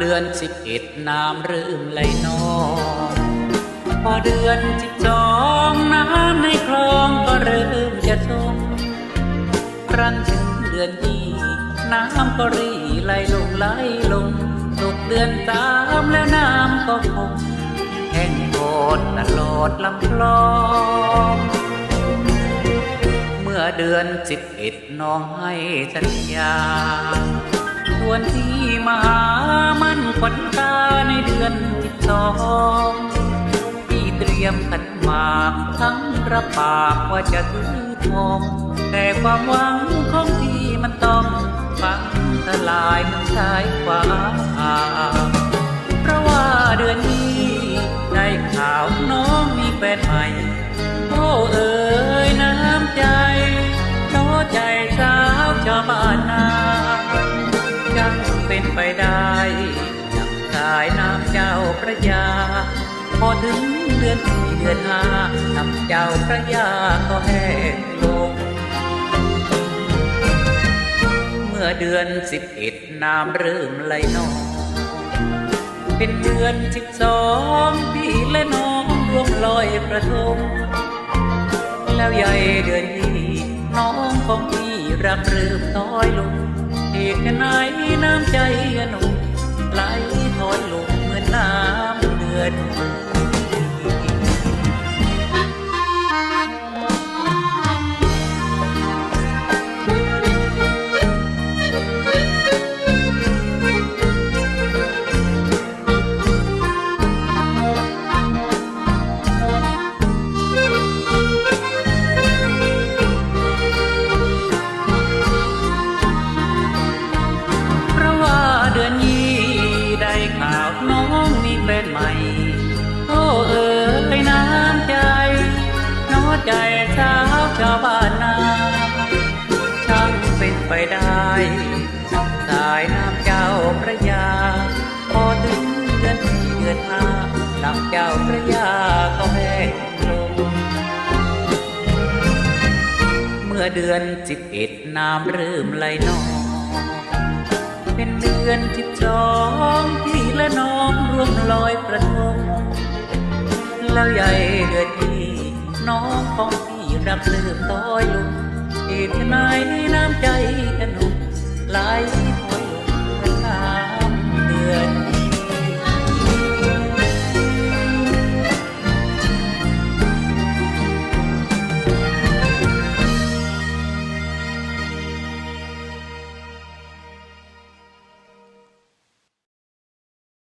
เดือนสิบเอ็ดน้ำเริ่มไหลนองพอเดือนสิบสองน้ำในคลองก็เริ่มจะทรงครั้นถึงเดือนยี่น้ำก็รีไหลลงไหลลงตกเดือนสามแล้วน้ำก็คงแห้งโกดตลอดลำคลองเมื่อเดือนสิบเอ็ดน้องให้สัญญา วนที่มาหามันขวัญตาในเดือนสิบสองพี่เตรียมขันหมากทั้งระบปากว่าจะซื้อทองแต่ความหวังของพี่มันต้องฟังทลายมันสายฟ้าเพรา เป็นไปได้จังสายน้ำเจ้าพระยา พอถึงเดือนสี่เดือนห้าน้ำเจ้าพระยาก็แห้งลง เมื่อเดือนสิบเอ็ดน้ำเริ่มไหลนอง เป็นเดือนสิบสองพี่และน้องร่วมลอยประทงแล้วใหญ่เดือนนี้น้องของพี่รักเริ่มน้อยลง เหตุไหนน้ำใจหนุ่มไหลถอยลงเหมือนน้ำเดือน ใจสาวชาวบ้านนาช่างเป็นไปได้ สายน้ำเจ้าพระยา พอถึงเดือนสี่เดือนห้าน้ำเจ้าพระยาก็แห้งลง เมื่อเดือนสิบเอ็ดน้ำเริ่มไหลนองเป็นเดือนสิบสองพี่และน้องร่วมลอยกระทงแล้วใหญ่เดือนนี้ น้องของพี่รับเริ่มต้อยลุงเหตุไหนน้ำใจกันหนุ่ม